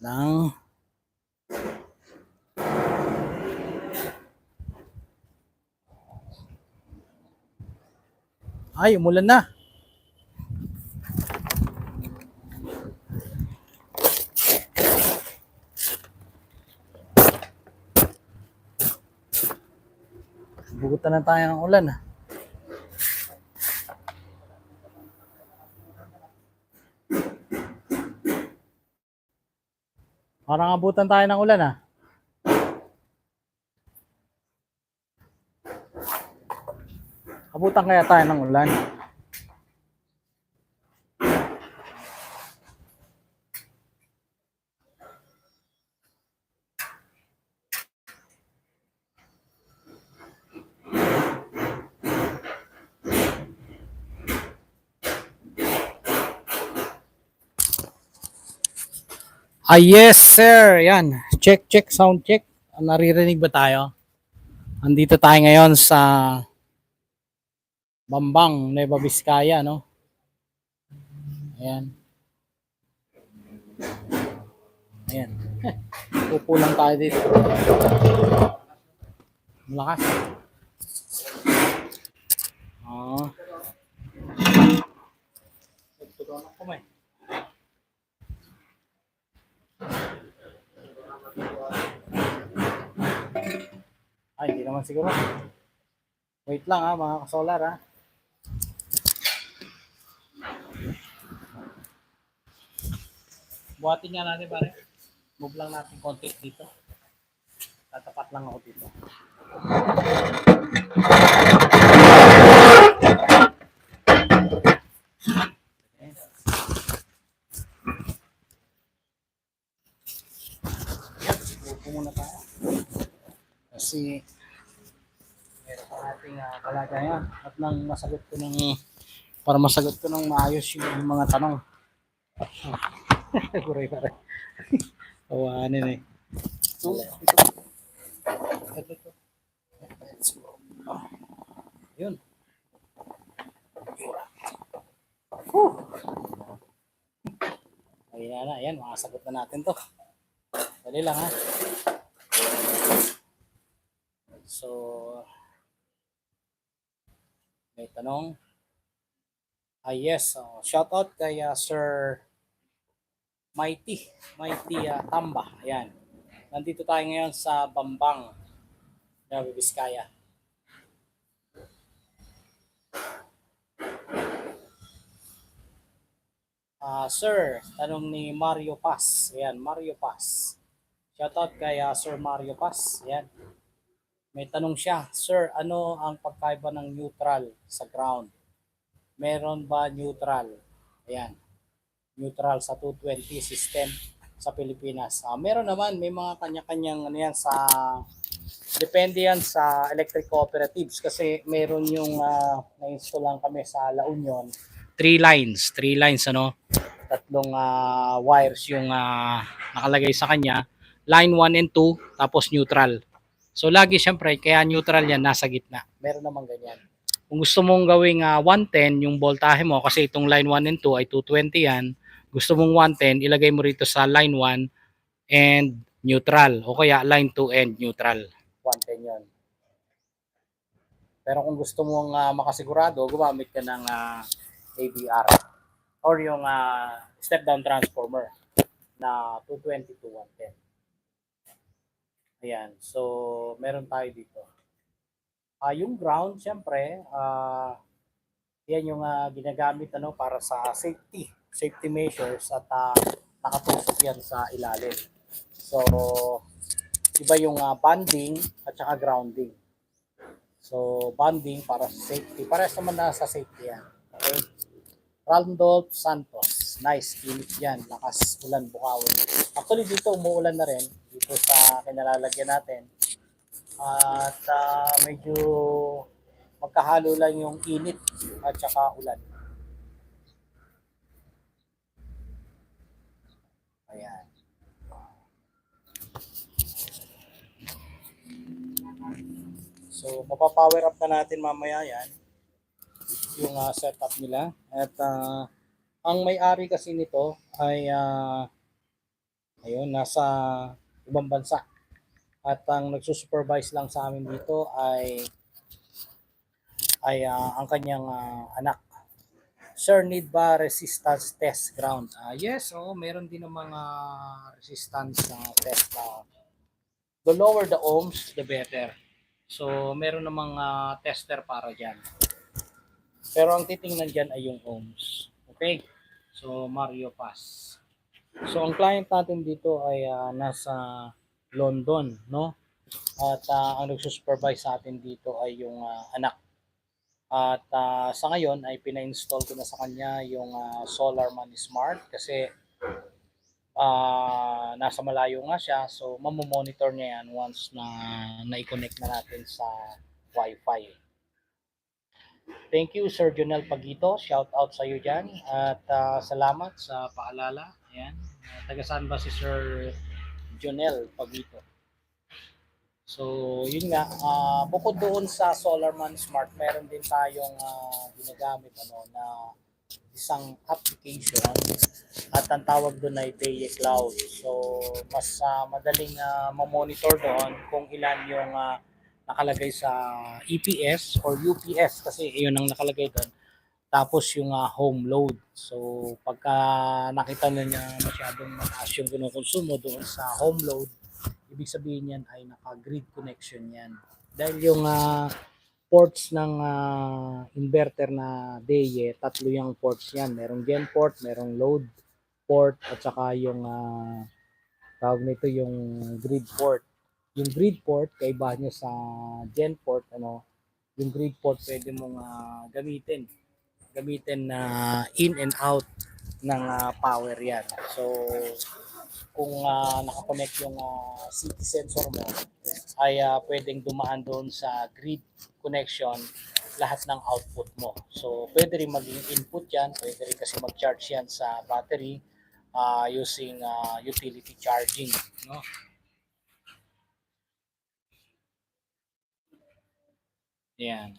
lang. Ay, umulan na. Bugutan na tayo ng ulan. ah. Parang abutan tayo ng ulan ah. Abutan kaya tayo ng ulan. Ah, yes, sir. Yan. Check, check, sound check. Naririnig ba tayo? Andito tayo ngayon sa Bambang, Nueva Vizcaya, no? Ayan. Ayan. Upo lang tayo dito. Malakas. Oo. Tuturuan ako may. Ay, hindi naman siguro. Wait lang ha, mga kasolar ha. Buhatin nga natin pare. Move lang natin konti dito. Tatapat lang ako dito. Okay. Upo muna tayo. Kasi meron pa ating uh, kalagayan at nang masagot ko ng para masagot ko ng maayos yung mga tanong. Kuray pare. Tawanin eh. Ito, ito. Ito, ito. Ah, Yun. Whew. Ayan na, ayan, makasagot na natin to. Dali lang ha. So, may tanong. Ah, yes. Oh, shout out kay ah, Sir Mighty. Mighty ah, Tamba. Ayan. Nandito tayo ngayon sa Bambang, Nueva Vizcaya. Ah, sir, tanong ni Mario Paz. Ayan, Mario Paz. Shout out kay ah, Sir Mario Paz. Ayan. May tanong siya, Sir, ano ang pagkaiba ng neutral sa ground? Meron ba neutral? Ayan. Neutral sa 220 system sa Pilipinas. Ah, meron naman, may mga kanya-kanyang ano yan sa depende yan sa electric cooperatives kasi meron yung uh, na-install lang kami sa La Union. Three lines, three lines ano, tatlong ah, wires yung ah, nakalagay sa kanya. Line 1 and 2, tapos neutral. So lagi siyempre, kaya neutral yan, nasa gitna. Meron naman ganyan. Kung gusto mong gawing ah, 110 yung voltahe mo, kasi itong line 1 and 2 ay 220 yan, gusto mong 110, ilagay mo rito sa line 1 and neutral. O kaya line 2 and neutral. 110 yon. Pero kung gusto mong ah, makasigurado, gumamit ka ng ah, ABR or yung ah, step down transformer na 220 to 110. Ayan. So, meron tayo dito. Ah, yung ground, syempre, ah yan yung ah, ginagamit ano para sa safety, safety measures at ah, nakatusok yan sa ilalim. So, iba yung ah, banding at saka grounding. So, banding para sa safety. Parehas naman na sa safety yan. Okay? Randolph Santos. Nice. Init yan. Lakas ulan bukawin. Actually, dito umuulan na rin. Dito sa kinalalagyan natin. At ah, medyo magkahalo lang yung init at saka ulan. Ayan. So, mapapower up na natin mamaya yan. Yung ah, setup nila. At ah, ang may-ari kasi nito ay ah, Ayun, nasa ibang bansa. At ang nagsusupervise lang sa amin dito ay ay ah, ang kanyang ah, anak. Sir, need ba resistance test ground? Ah, yes, oo, meron din ng mga resistance na test na the lower the ohms, the better. So, meron ng mga tester para dyan. Pero ang titingnan dyan ay yung ohms. Okay? So, Mario Pass. So, ang client natin dito ay ah, nasa London, no? At ah, ang nagsusupervise sa atin dito ay yung ah, anak. At ah, sa ngayon ay pina-install ko na sa kanya yung ah, SolarMan Smart kasi ah, nasa malayo nga siya. So, mamomonitor niya yan once na na-connect na natin sa Wi-Fi. Thank you, Sir Jonel Pagito. Shout out sa iyo dyan. At ah, salamat sa paalala. Ayan. Uh, taga saan ba si Sir Jonel Pagito? So, yun nga, ah, bukod doon sa SolarMan Smart, meron din tayong ah, ginagamit ano, na isang application at ang tawag doon ay Beye Cloud. So, mas ah, madaling ah, mamonitor doon kung ilan yung ah, nakalagay sa EPS or UPS kasi yun ang nakalagay doon. Tapos yung ah, home load. So, pagka nakita na niya masyadong mataas yung kinukonsumo doon sa home load, ibig sabihin yan ay naka-grid connection yan. Dahil yung ah, ports ng ah, inverter na DEYE, tatlo yung ports yan. Merong gen port, merong load port, at saka yung ah, tawag nito yung grid port. Yung grid port, kaiba niya sa gen port, ano, yung grid port pwede mong ah, gamitin. Gamitin na in and out ng ah, power yan. So, kung uh, nakakonect yung ah, city sensor mo, ay ah, pwedeng dumaan doon sa grid connection lahat ng output mo. So, pwede rin maging input yan, pwede rin kasi mag-charge yan sa battery ah, using ah, utility charging. No? Yan.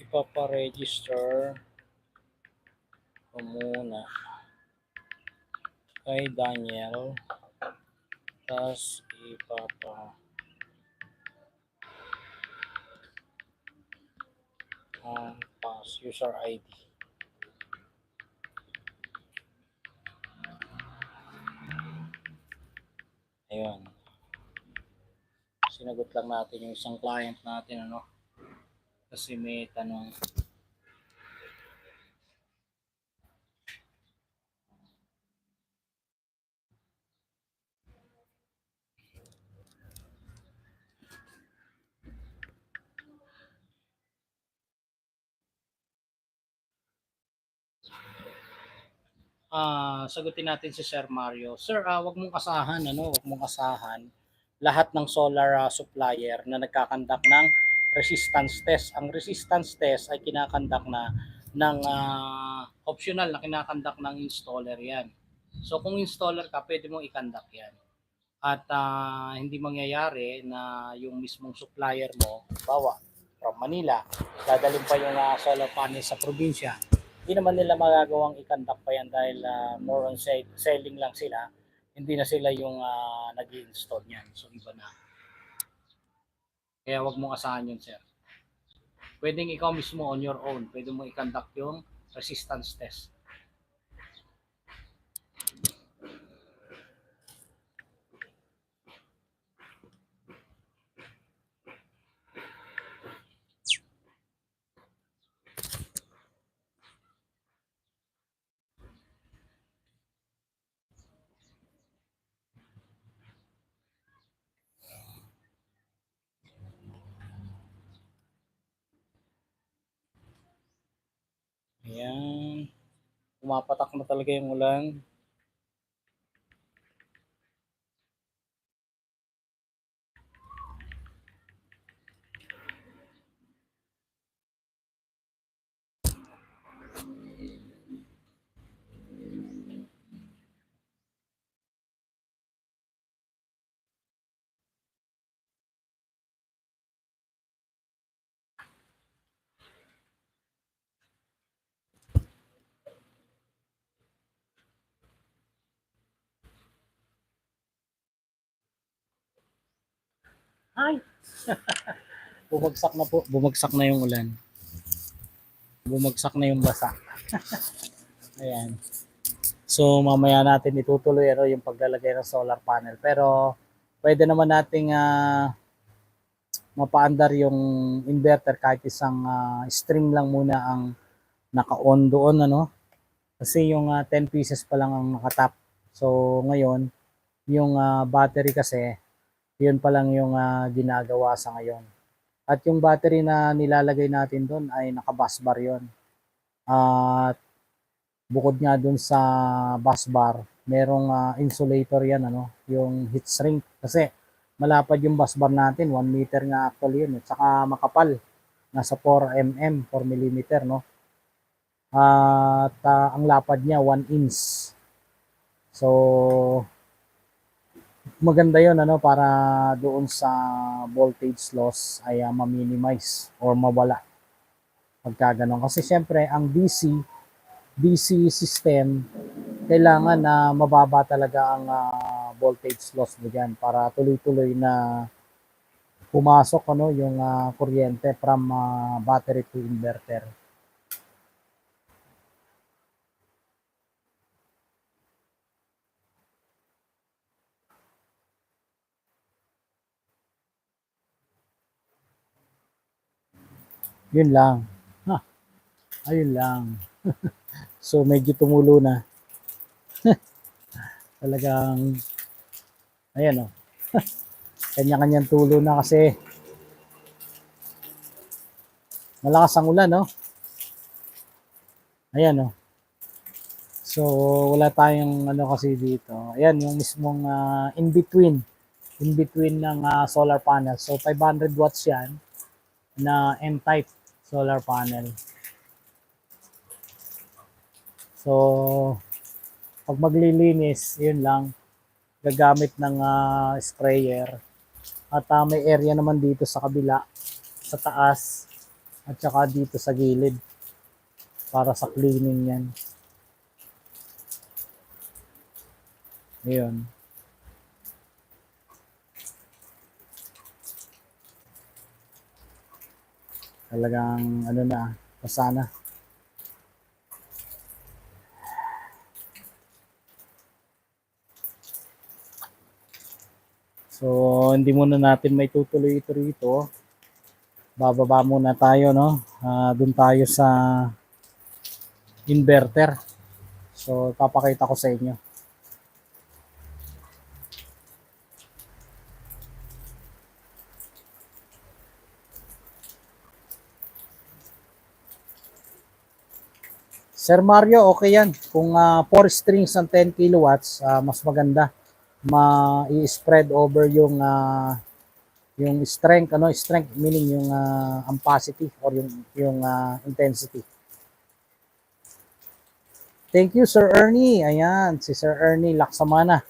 Ipapa-register ko muna kay Daniel tapos ipapa ang pass user ID ayun. Sinagot lang natin yung isang client natin ano? Kasi may tanong ah sagutin natin si Sir Mario. Sir, ah, wag mong asahan, ano, wag mong asahan lahat ng solar ah, supplier na nagkakandak ng resistance test. Ang resistance test ay kinakandak na ng ah, optional na kinakandak ng installer yan. So kung installer ka, pwede mong ikandak yan. At ah, hindi mangyayari na yung mismong supplier mo, bawa from Manila, dadalhin pa yung ah, solar panel sa probinsya, hindi naman nila magagawang ikandak pa yan dahil ah, more on sell- selling lang sila. Hindi na sila yung uh, nag install niyan. So iba na. Kaya wag mong asahan yun, sir. Pwedeng ikaw mismo on your own, pwede mo i-conduct yung resistance test. Ayan. Pumapatak na talaga yung ulan. Hi! bumagsak na po. Bumagsak na yung ulan. Bumagsak na yung basa. Ayan. So mamaya natin itutuloy ano, yung paglalagay ng solar panel. Pero pwede naman nating ah, mapaandar yung inverter kahit isang ah, string lang muna ang naka-on doon ano. Kasi yung ah, 10 pieces pa lang ang nakatap. So ngayon, yung ah, battery kasi, yun pa lang yung ah, ginagawa sa ngayon. At yung battery na nilalagay natin doon ay naka-bus bar yun. At bukod nga doon sa bus bar, merong ah, insulator yan, ano, yung heat shrink. Kasi malapad yung bus bar natin, 1 meter nga actually yun. At saka makapal, nasa 4 mm, 4 millimeter, no. At ah, ang lapad niya 1 inch. So maganda 'yon ano para doon sa voltage loss ay ah, ma-minimize or mawala pagka ganun. Kasi syempre ang DC DC system kailangan na mababa talaga ang ah, voltage loss diyan para tuloy-tuloy na pumasok ano yung ah, kuryente from ah, battery to inverter. Yun lang. Ha. Ayun lang. so medyo tumulo na. Talagang ayan oh. Kanya-kanyang tulo na kasi malakas ang ulan, no? Ayan, oh. So, wala tayong ano kasi dito. Ayan, yung mismong ah, in-between. In-between ng ah, solar panel. So, 500 watts yan na N-type solar panel. So, pag maglilinis, yun lang, gagamit ng ah, sprayer. At ah, may area naman dito sa kabila, sa taas, at saka dito sa gilid para sa cleaning yan. Ayun. Talagang ano na, basa na. So, hindi muna natin may tutuloy ito rito. Bababa muna tayo, no? Ah, doon tayo sa inverter. So, papakita ko sa inyo. Sir Mario, okay yan. Kung 4 strings ng 10 kilowatts, ah, mas maganda. Ma-i-spread over yung ah, yung strength, ano, strength meaning yung ah, ampacity or yung yung ah, intensity. Thank you Sir Ernie. Ayan, si Sir Ernie Laksamana.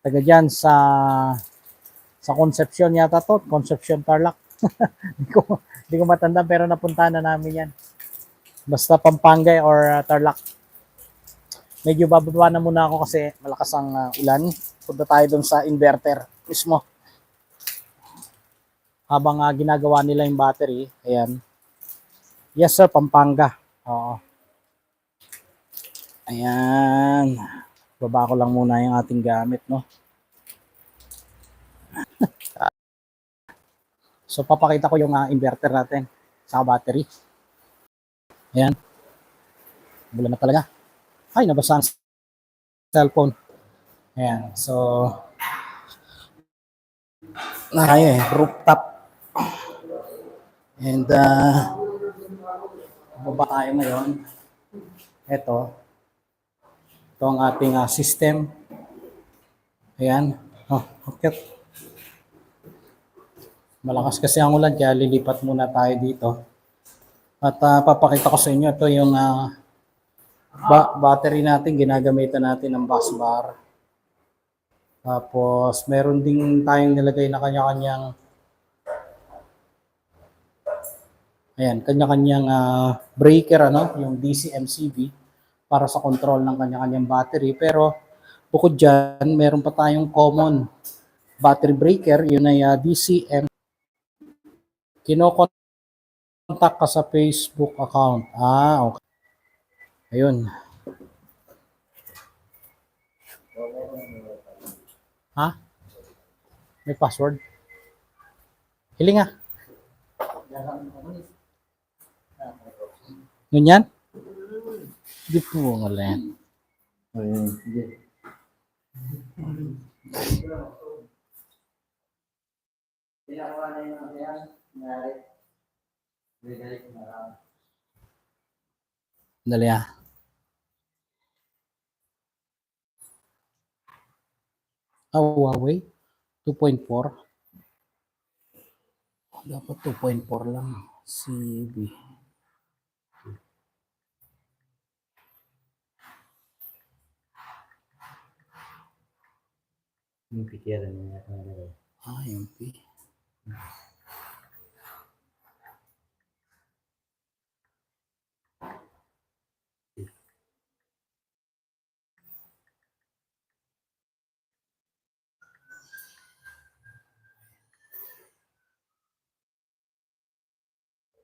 Taga diyan sa sa Concepcion yata to, Concepcion Tarlac. Hindi ko hindi ko matanda pero napuntahan na namin yan. Basta Pampanga or uh, Tarlac. Medyo bababa na muna ako kasi malakas ang uh, ulan. Punta tayo dun sa inverter mismo. Habang uh, ginagawa nila yung battery, ayan. Yes sir, Pampanga. Oo. Ayan. Baba ko lang muna yung ating gamit, no? so, papakita ko yung uh, inverter natin sa battery. Ayan. Bulan na talaga. Ay, nabasa ang cellphone. Ayan. So, nakaya eh. Rooftop. And, uh, baba tayo ngayon. Ito. Ito ang ating uh, system. Ayan. Oh, okay. Malakas kasi ang ulan, kaya lilipat muna tayo dito. At ah, papakita ko sa inyo, ito yung ah, ba- battery natin, ginagamitan natin ng bus bar. Tapos, meron din tayong nilagay na kanya-kanyang Ayan, kanya-kanyang ah, breaker, ano, yung DC MCB para sa control ng kanya-kanyang battery. Pero, bukod dyan, meron pa tayong common battery breaker, yun ay ah, DC M Kinokontak ka sa Facebook account. Ah, okay. Ayun. Ha? May password? Hiling nga. Yun yan? Hindi po wala yan. Ayun. Pinakawa na yung mga yan, nangyari. Dali ah. Ah, Huawei. 2.4. Dapat 2.4 lang. CB. yung pikiran niya. Ah, yung P.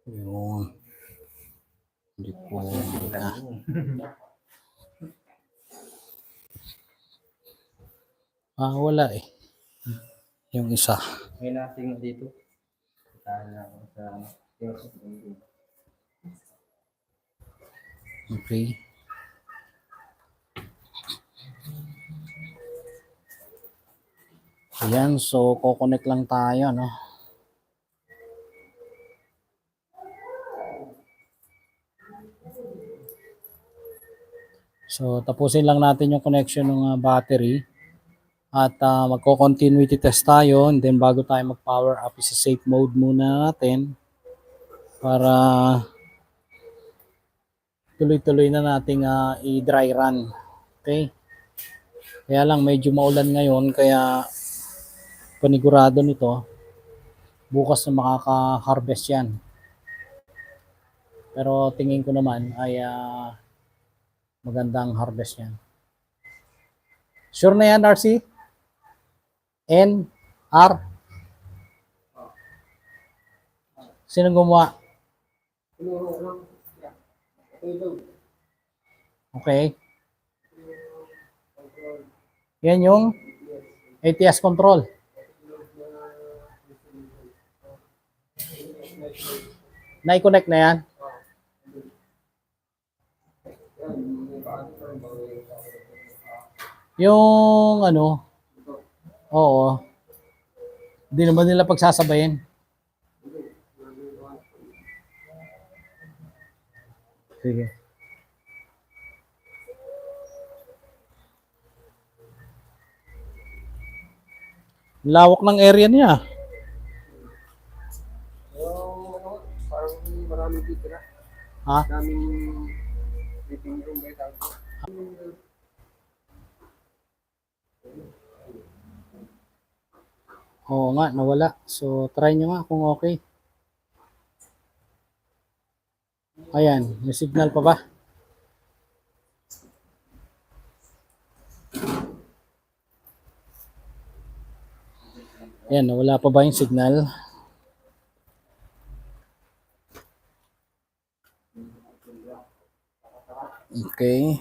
Yun. Hindi ko na. Ah, wala eh. Yung isa. May nating dito. Tahan na ako sa Okay. Ayan, so kokonek lang tayo, no? So, tapusin lang natin yung connection ng ah, battery. At ah, magko-continuity test tayo. And then, bago tayo mag-power up, isa safe mode muna natin. Para tuloy-tuloy na nating ah, i-dry run. Okay? Kaya lang medyo maulan ngayon kaya panigurado nito bukas na makaka-harvest yan. Pero tingin ko naman ay ah, magandang harvest yan. Sure na yan, RC? N, R? Sino gumawa? Okay. Yan yung ATS control. Na-connect na yan? Yung ano, oo, hindi naman nila pagsasabayin. Sige. Lawak ng area niya. Yung parang maraming titira. Ha? Daming living room tawag. Oo nga, nawala. So, try nyo nga kung okay. Ayan, may signal pa ba? Ayan, nawala pa ba yung signal? Okay.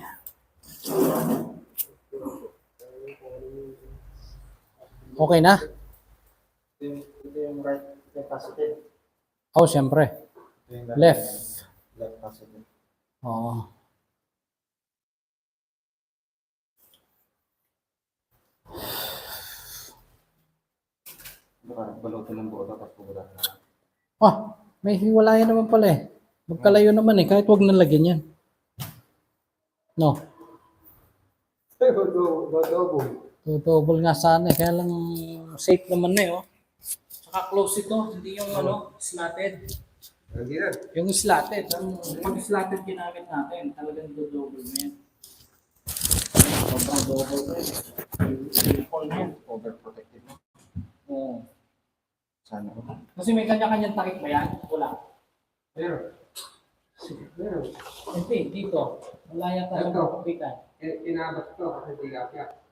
Okay na? Ito yung right left positive. Oh. Ito yung Left. Left positive. Oo. Balutin ng buo tapos pugulan na. Ah, may hiwalayan naman pala eh. Magkalayo naman eh, kahit wag nalagyan yan. No, Badobo. double nga sana eh. Kaya lang safe naman na eh. Oh. Saka close ito, hindi yung ano, slatted. Hindi na. Yung slatted, ang pag slatted ginamit natin, talagang do-double na yan. Sobrang double na yan. Triple na yan. Overprotected mo. Oo. Sana. Kasi may kanya-kanyang takip ba yan? Wala. Meron. Meron. Hindi, dito. Wala yata sa Ito. kapitan. Eh, Inabot ko kasi di kapya.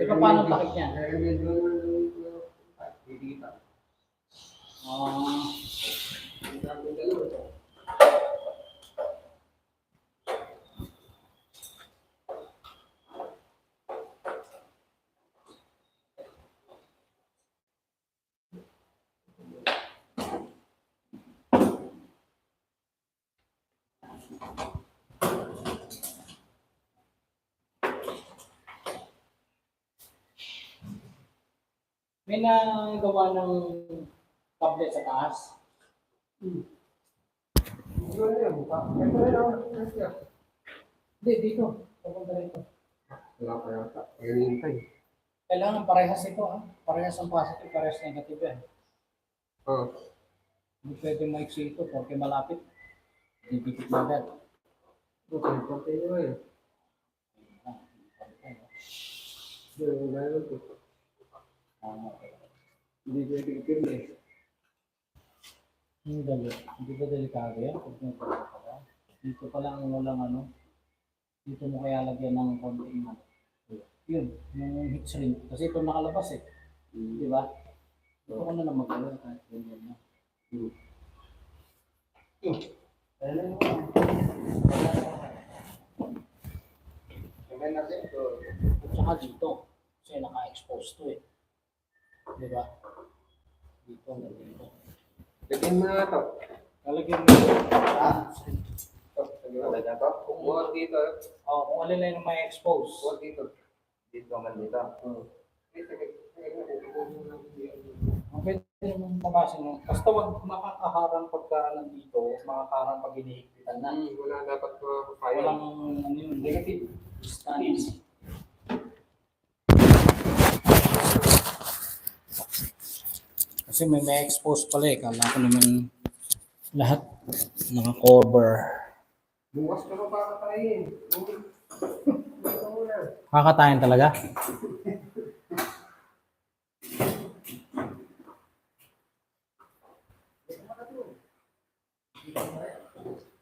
Eh, paano takip niyan? Eh, medyo dito. Ah, Ang dami dalawa. may nagawa ng tablet sa taas. Lang. Hindi, dito. Papunta rito. Wala pa yata. Hinihintay. Kailangan parehas ito. Ah. Parehas ang positive, parehas negative yan. Oo. Hindi pwede maiksi ito porque malapit. Dipikit na agad. Okay, pantay nyo eh. Hindi, wala yun. Ah, Hindi pwede itim eh. Hindi dali. Hindi ba delikado yan? Pag may pagkakala. Dito pa lang walang ano. Dito mo kaya lagyan ng konting ano. Yun, yung heat shrink. Kasi ito nakalabas eh. Di ba? Ito ko na lang mag-alala kahit ganyan na. Yun. Kamay natin ito. At saka dito. Kasi naka-expose to eh. Di ba? Dito, dito. Lagyan mo na ito. Lalagyan mo Ah. Ito, lagyan mo. Talaga to? Buhat dito. eh. Oh, kung alin lang may expose. Buhat dito. Dito naman dito. Ito, mo. Ang pwede naman tabasin mo. Basta wag makakaharang pagka nandito, makakaharang pag hinihigpitan na. Hmm, wala dapat makakapaya. Walang ano yun, negative distance. Kasi may may expose pala eh. Kala ko naman lahat naka-cover. Bukas ka pa muna. Kakatayin talaga?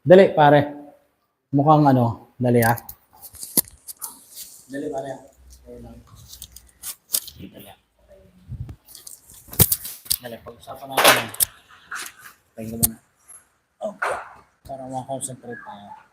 Dali, pare. Mukhang ano, dali ah. Dali, pare ah. Ayun lang. Dali ah. Dali, pag-usapan natin yan. Tingnan mo na. Okay. Para makakonsentrate tayo.